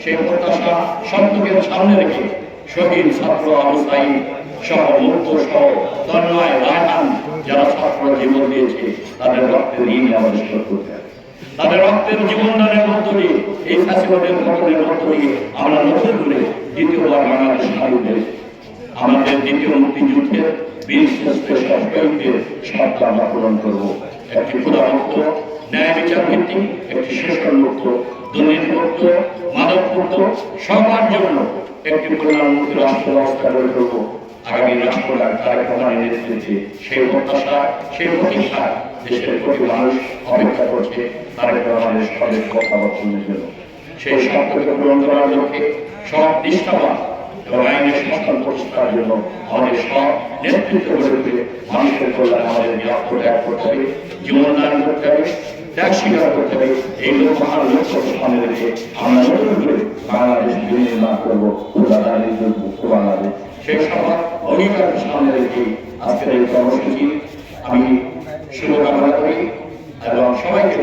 সেই প্রত্যাশা স্বপ্নকে সামনে রেখে শহীদ ছাত্র অবস্থায় সহ মুক্ত সহ তন্ময় রায়হান যারা ছাত্র জীবন দিয়েছে, তাদের রক্তের ঋণ শোধ করতে হবে। তাদের রক্তের জীবনদানের মধ্য দিয়ে, এই পতনের মধ্য দিয়ে আমরা নতুন করে দ্বিতীয়বার বাংলাদেশ আমাদের দ্বিতীয় মুক্তিযুদ্ধের শ্রেষ্ঠ শর্ত আমরা পূরণ করব। একটি ন্যায় বিচার ভিত্তিক, একটি মাদক মুক্ত সবার জন্য একটি কল্যাণমুক্ত রাষ্ট্র ব্যবস্থা গড়ে তুলব। আগামী রাষ্ট্র রহমানের নেতৃত্বে সেই প্রত্যাশা, সেই প্রতীক্ষা দেশের কোটি মানুষ অপেক্ষা করছে তারেক রহমানের কথাবার্তার জন্য। সেই স্বপ্নকে পূরণ করার লক্ষ্যে সব নিষ্ঠাবান এবং আইনের প্রতিষ্ঠার জন্য আমাদের সব নেতৃত্ব মানুষের কল্যাণে আমাদের লক্ষ্য ত্যাগ করতে হবে। করতে ত্যাগ করতে হবে এই লোক মহান লক্ষ্য সামনে রেখে আমরা নতুন বাংলাদেশ বিনির্মাণ করব মুক্ত বাংলাদেশ সেই সবার অধিকার সামনে রেখে আজকের এই কর্মসূচি আমি শুভকামনা করি এবং সবাইকে